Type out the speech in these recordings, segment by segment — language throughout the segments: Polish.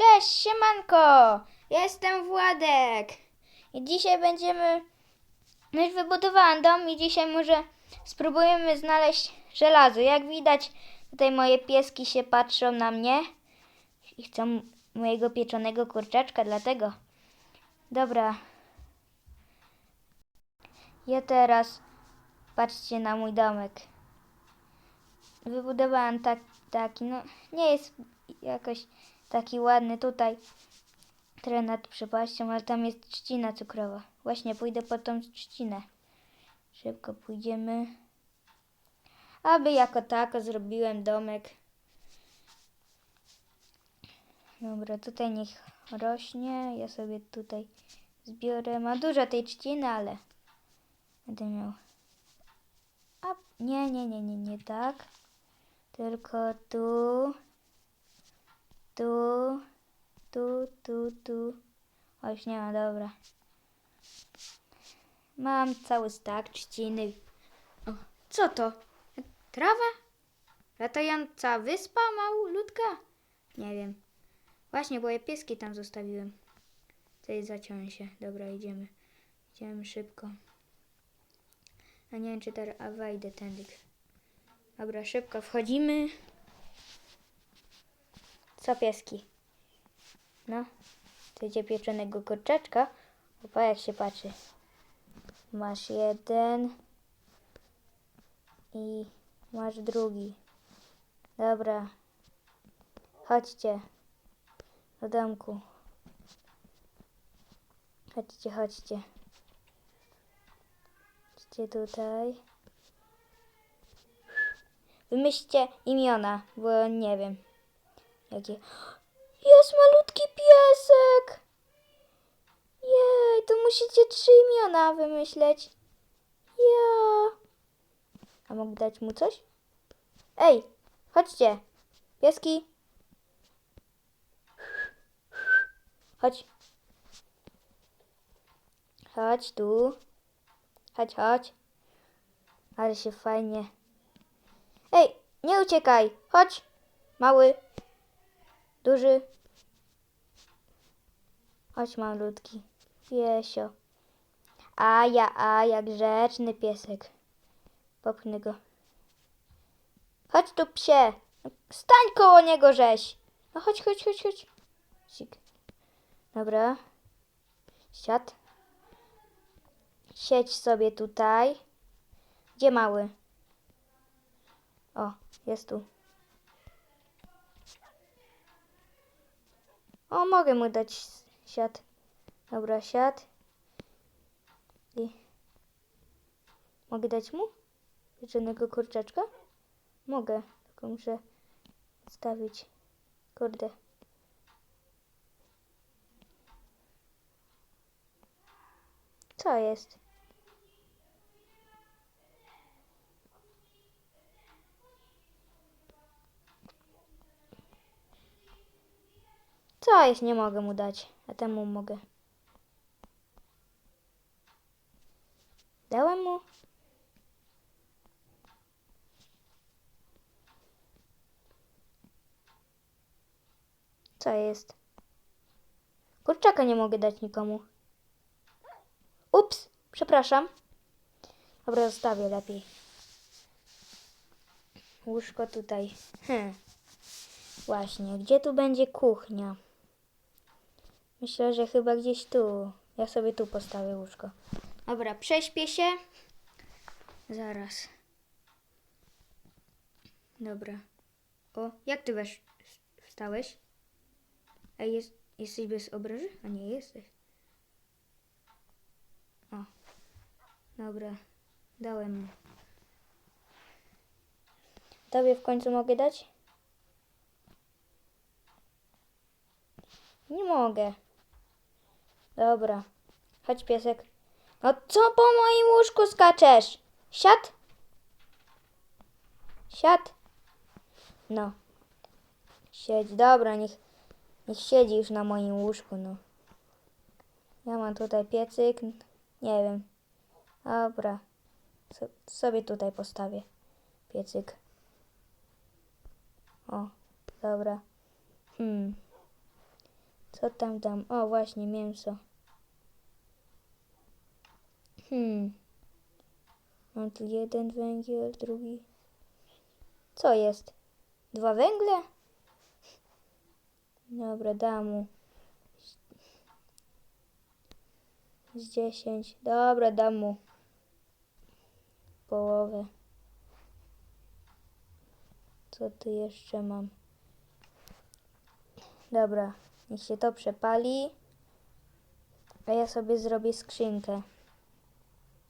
Cześć, siemanko! Jestem Władek. I dzisiaj będziemy... Już wybudowałam dom i dzisiaj może spróbujemy znaleźć żelazo. Jak widać, tutaj moje pieski się patrzą na mnie i chcą mojego pieczonego kurczaczka, dlatego... Dobra. Ja teraz... Patrzcie na mój domek. Wybudowałam tak, taki, no nie jest jakoś taki ładny tutaj, trochę nad przepaścią, ale tam jest trzcina cukrowa. Właśnie pójdę po tą trzcinę. Szybko pójdziemy. Aby jako tako zrobiłem domek. Dobra, tutaj niech rośnie. Ja sobie tutaj zbiorę. Ma dużo tej trzciny, ale będę miał. A nie, nie, nie, nie, nie tak. Tylko tu, tu, tu, tu, tu. O, już nie ma, dobra. Mam cały stak trzciny. O, co to? Trawa? Latająca wyspa malutka? Nie wiem. Właśnie, bo ja pieski tam zostawiłem. Tutaj zaciąłem się. Dobra, idziemy. Idziemy szybko. A nie wiem, czy teraz... A wejdę tędy. Dobra, szybko wchodzimy. Co pieski? No, chcecie pieczonego kurczaczka? Opa, jak się patrzy. Masz jeden. I masz drugi. Dobra. Chodźcie. Do domku. Chodźcie, chodźcie. Chodźcie tutaj. Wymyślcie imiona, bo nie wiem. Jakie. Jest malutki piesek! Jej, to musicie trzy imiona wymyśleć. Ja. A mogę dać mu coś? Ej, chodźcie. Pieski. Chodź. Chodź tu. Chodź, chodź. Ale się fajnie. Ej, nie uciekaj. Chodź. Mały. Duży. Chodź, malutki. Piesio. A ja, a jak grzeczny piesek. Popchnę go. Chodź tu, psie. Stań koło niego, żeś. No chodź, chodź, chodź, chodź. Sik. Dobra. Siad. Siedź sobie tutaj. Gdzie mały? O, jest tu. O, mogę mu dać siat. Dobra, siat. I mogę dać mu pieczonego kurczaczka? Mogę, tylko muszę stawić. Kurde. Co jest? Co jest? Nie mogę mu dać, a temu mogę. Dałem mu? Co jest? Kurczaka nie mogę dać nikomu. Ups, przepraszam. Dobra, zostawię lepiej. Łóżko tutaj. Hmm. Właśnie, gdzie tu będzie kuchnia? Myślę, że chyba gdzieś tu. Ja sobie tu postawię łóżko. Dobra, prześpię się. Zaraz. Dobra. O, jak ty wesz wstałeś? Ej, jest, jesteś bez obraży? A nie jesteś. O. Dobra. Dałem mu. Tobie w końcu mogę dać? Nie mogę. Dobra. Chodź piesek. No co po moim łóżku skaczesz? Siad? Siad? No. Siedź. Dobra, niech, niech siedzi już na moim łóżku, no. Ja mam tutaj piecyk. Nie wiem. Dobra. So, sobie tutaj postawię piecyk. O, dobra. Hmm. Co tam dam? O, właśnie, mięso. Hmm. Mam tu jeden węgiel, drugi. Co jest? Dwa węgle? Dobra, dam mu. Z dziesięć. Dobra, dam mu. Połowę. Co tu jeszcze mam? Dobra, niech się to przepali. A ja sobie zrobię skrzynkę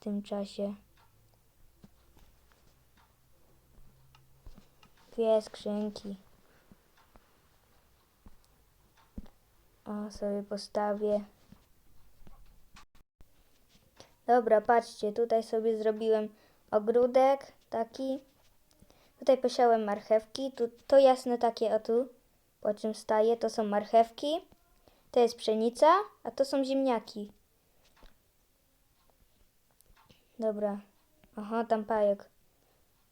w tym czasie. Dwie skrzynki. O, sobie postawię. Dobra, patrzcie, tutaj sobie zrobiłem ogródek taki. Tutaj posiałem marchewki. Tu, to jasne takie, o tu, po czym staje, to są marchewki. To jest pszenica, a to są ziemniaki. Dobra. Aha, tam pająk.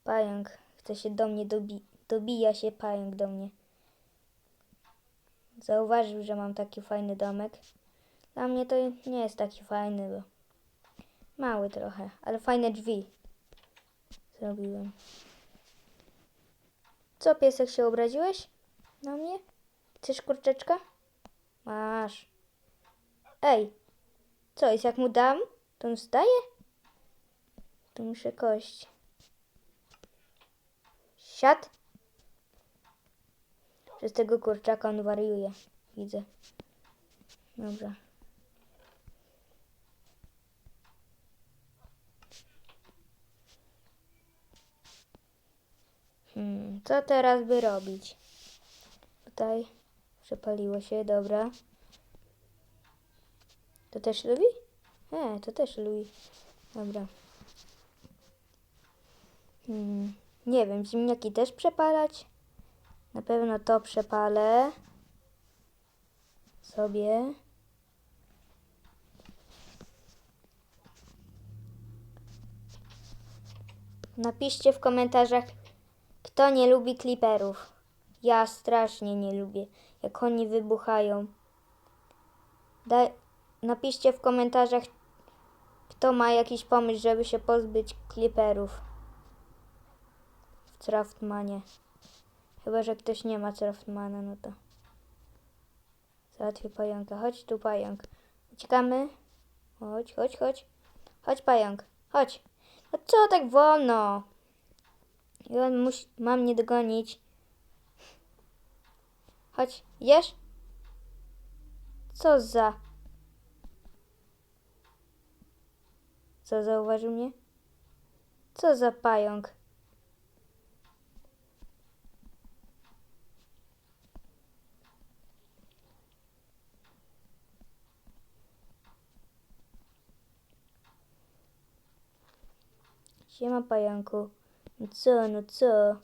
Pająk. Chce się do mnie dobi dobija się pająk do mnie. Zauważył, że mam taki fajny domek. Dla mnie to nie jest taki fajny, bo mały trochę, ale fajne drzwi zrobiłem. Co, piesek się obraziłeś na mnie? Chcesz kurczeczka? Masz. Ej, co jest, jak mu dam, to on wstaje? Tu muszę kość. Siad. Przez tego kurczaka on wariuje. Widzę. Dobra. Hmm, co teraz by robić? Tutaj przepaliło się, dobra. To też lubi? Nie, to też lubi. Dobra. Hmm, nie wiem, ziemniaki też przepalać? Na pewno to przepalę sobie. Napiszcie w komentarzach, kto nie lubi kliperów. Ja strasznie nie lubię, jak oni wybuchają. Daj, napiszcie w komentarzach, kto ma jakiś pomysł, żeby się pozbyć kliperów w Craftmanie. Chyba, że ktoś nie ma Craftmana, no to załatwię pająka. Chodź tu, pająk. Uciekamy. Chodź, chodź, chodź. Chodź, pająk. Chodź. No co tak wolno? I on musi, ma mnie dogonić. Chodź, jesz? Co za... Co, zauważył mnie? Co za pająk? Siema pająku. No co, no co?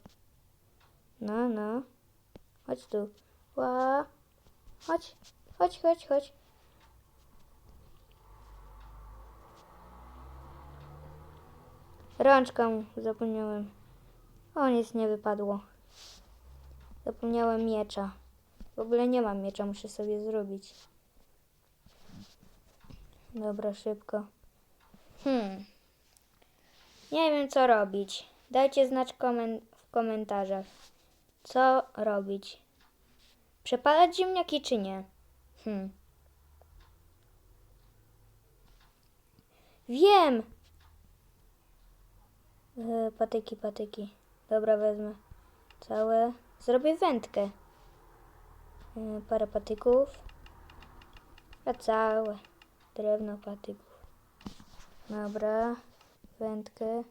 No, no. Chodź tu. Ła. Chodź, chodź, chodź, chodź. Rączką zapomniałem. O, nic nie wypadło. Zapomniałem miecza. W ogóle nie mam miecza, muszę sobie zrobić. Dobra, szybko. Hmm. Nie wiem, co robić. Dajcie znać komen- w komentarzach. Co robić? Przepalać ziemniaki czy nie? Hmm. Wiem! E, patyki, patyki. Dobra, wezmę całe. Zrobię wędkę. E, parę patyków. A całe. Drewno patyków. Dobra. Wędkę.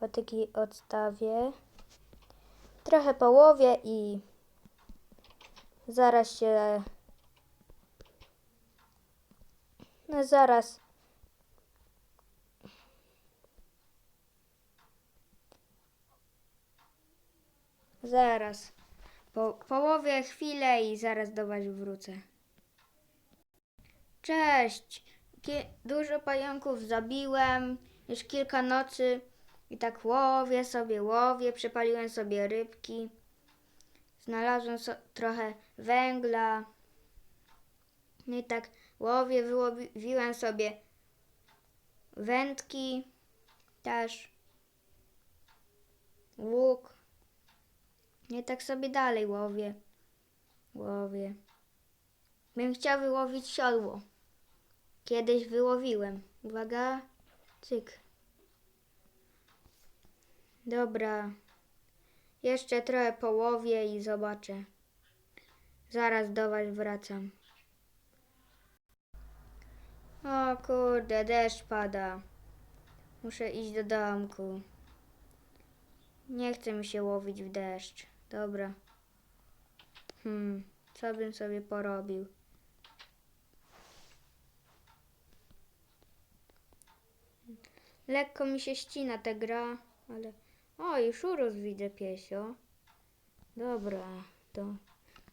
Patyki odstawię. Trochę połowię i zaraz się. No zaraz. Zaraz. Po połowię chwilę i zaraz do Was wrócę. Cześć! Ki- dużo pająków zabiłem. Już kilka nocy i tak łowię sobie, łowię. Przepaliłem sobie rybki. Znalazłem so- trochę węgla. No i tak łowię, wyłowiłem sobie wędki też, łuk. No i tak sobie dalej łowię, łowię. Bym chciał wyłowić siodło. Kiedyś wyłowiłem. Uwaga, cyk. Dobra. Jeszcze trochę połowię i zobaczę. Zaraz do was wracam. O kurde, deszcz pada. Muszę iść do domku. Nie chce mi się łowić w deszcz. Dobra. Hmm, co bym sobie porobił? Lekko mi się ścina ta gra, ale... O, już urósł widzę piesio. Dobra, to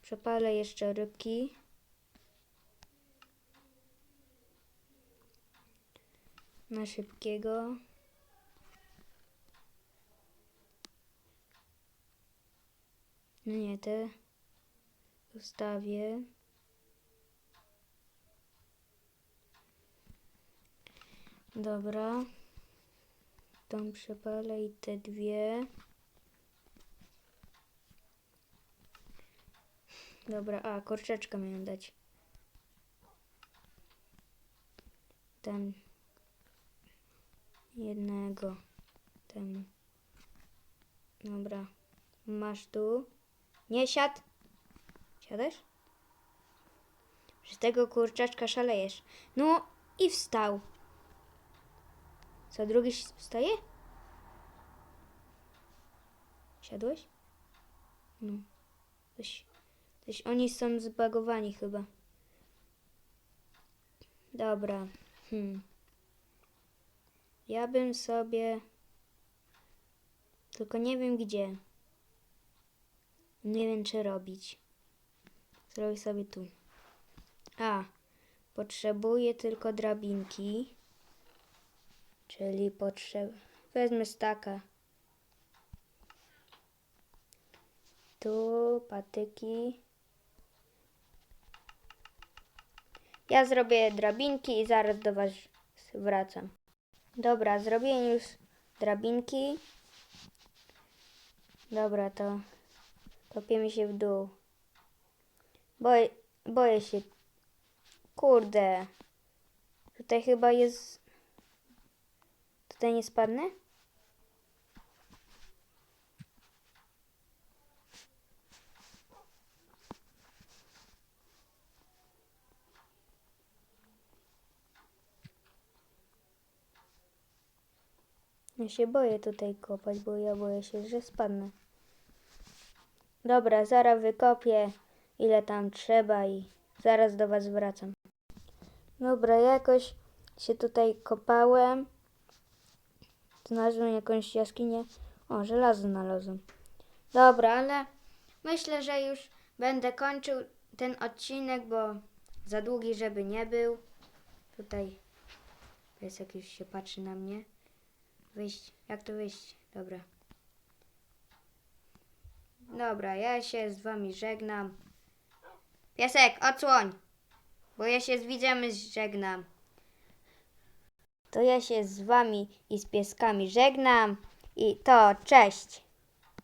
przepalę jeszcze rybki. Na szybkiego. No nie, te zostawię. Dobra. Tą przepalę i te dwie. Dobra, a kurczeczka miałem dać. Ten. Jednego. Ten. Dobra. Masz tu. Nie siad. Siadasz? Z tego kurczaczka szalejesz. No i wstał. Co, drugi wstaje? Siadłeś? No. Coś oni są zbagowani chyba. Dobra. Hmm. Ja bym sobie... Tylko nie wiem gdzie. Nie wiem czy robić. Zrobię sobie tu. A. Potrzebuję tylko drabinki. Czyli potrzeb... Wezmę staka. Tu patyki. Ja zrobię drabinki i zaraz do Was wracam. Dobra, zrobiłem już drabinki. Dobra, to kopiemy się w dół. Boję, boję się. Kurde. Tutaj chyba jest... Tutaj nie spadnę? Ja się boję tutaj kopać, bo ja boję się, że spadnę. Dobra, zaraz wykopię ile tam trzeba i zaraz do Was wracam. Dobra, jakoś się tutaj kopałem. Znalazłem jakąś jaskinię. O, żelazo znalazłem. Dobra, ale myślę, że już będę kończył ten odcinek, bo za długi, żeby nie był. Tutaj piesek już się patrzy na mnie. Wyjść. Jak to wyjść? Dobra. Dobra, ja się z wami żegnam. Piesek, odsłoń! Bo ja się z widzem żegnam. To ja się z wami i z pieskami żegnam. I to cześć!